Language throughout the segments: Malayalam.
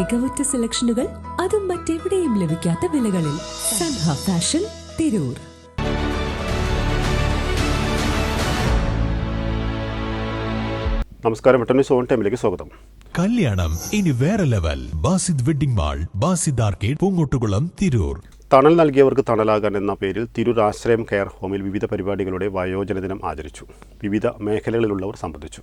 മികവുറ്റ സെലക്ഷനുകൾ അതും മറ്റെവിടെയും ലഭിക്കാത്ത വിലകളിൽ സൻഹ ഫാഷൻ തിരൂർ. നമസ്കാരം സോൺ ടൈമിലേക്ക് സ്വാഗതം. കല്യാണം ഇനി വേറെ level Basid wedding mall Basid arcade Poongottukulam Tirur. തണൽ നൽകിയവർക്ക് തണലാകാൻ എന്ന പേരിൽ തിരൂർ ആശ്രയം കെയർ ഹോമിൽ വിവിധ പരിപാടികളുടെ വയോജന ദിനം ആചരിച്ചു. വിവിധ മേഖലകളിലുള്ളവർ സംബന്ധിച്ചു.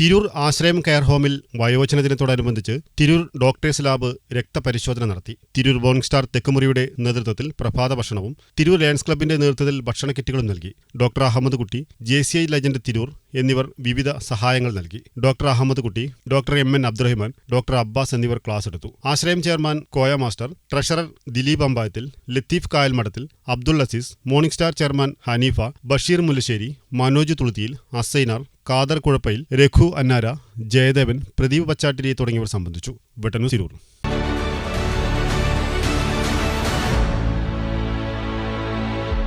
തിരൂർ ആശ്രയം കെയർ ഹോമിൽ വയോജന ദിനത്തോടനുബന്ധിച്ച് തിരൂർ ഡോക്ടേഴ്സ് ലാബ് രക്തപരിശോധന നടത്തി. തിരൂർ ബോണിംഗ് സ്റ്റാർ തെക്കുമുറിയുടെ നേതൃത്വത്തിൽ പ്രഭാത ഭക്ഷണവും തിരൂർ ലയൻസ് ക്ലബിന്റെ നേതൃത്വത്തിൽ ഭക്ഷണ കിറ്റുകളും നൽകി. Doctor Ahammed Kutty J C I legend Tirur എന്നിവർ വിവിധ സഹായങ്ങൾ നൽകി. Doctor Ahammed Kutty doctor M N Abdurahiman doctor Abbas എന്നിവർ ക്ലാസ് എടുത്തു. Ashrayam chairman Koya master treasurer Dileep Ambayathil Latheef Kayal Madathil Abdul Azeez morning star chairman Hanifa Basheer Mullassery Manoj Thuluthiyil Asainar Kader Kuzhappayil Raghu Annara Jayadevan Pradeep Pachattiri തുടങ്ങിയവർ സംബന്ധിച്ചു. വെട്ടനു തിരൂർ.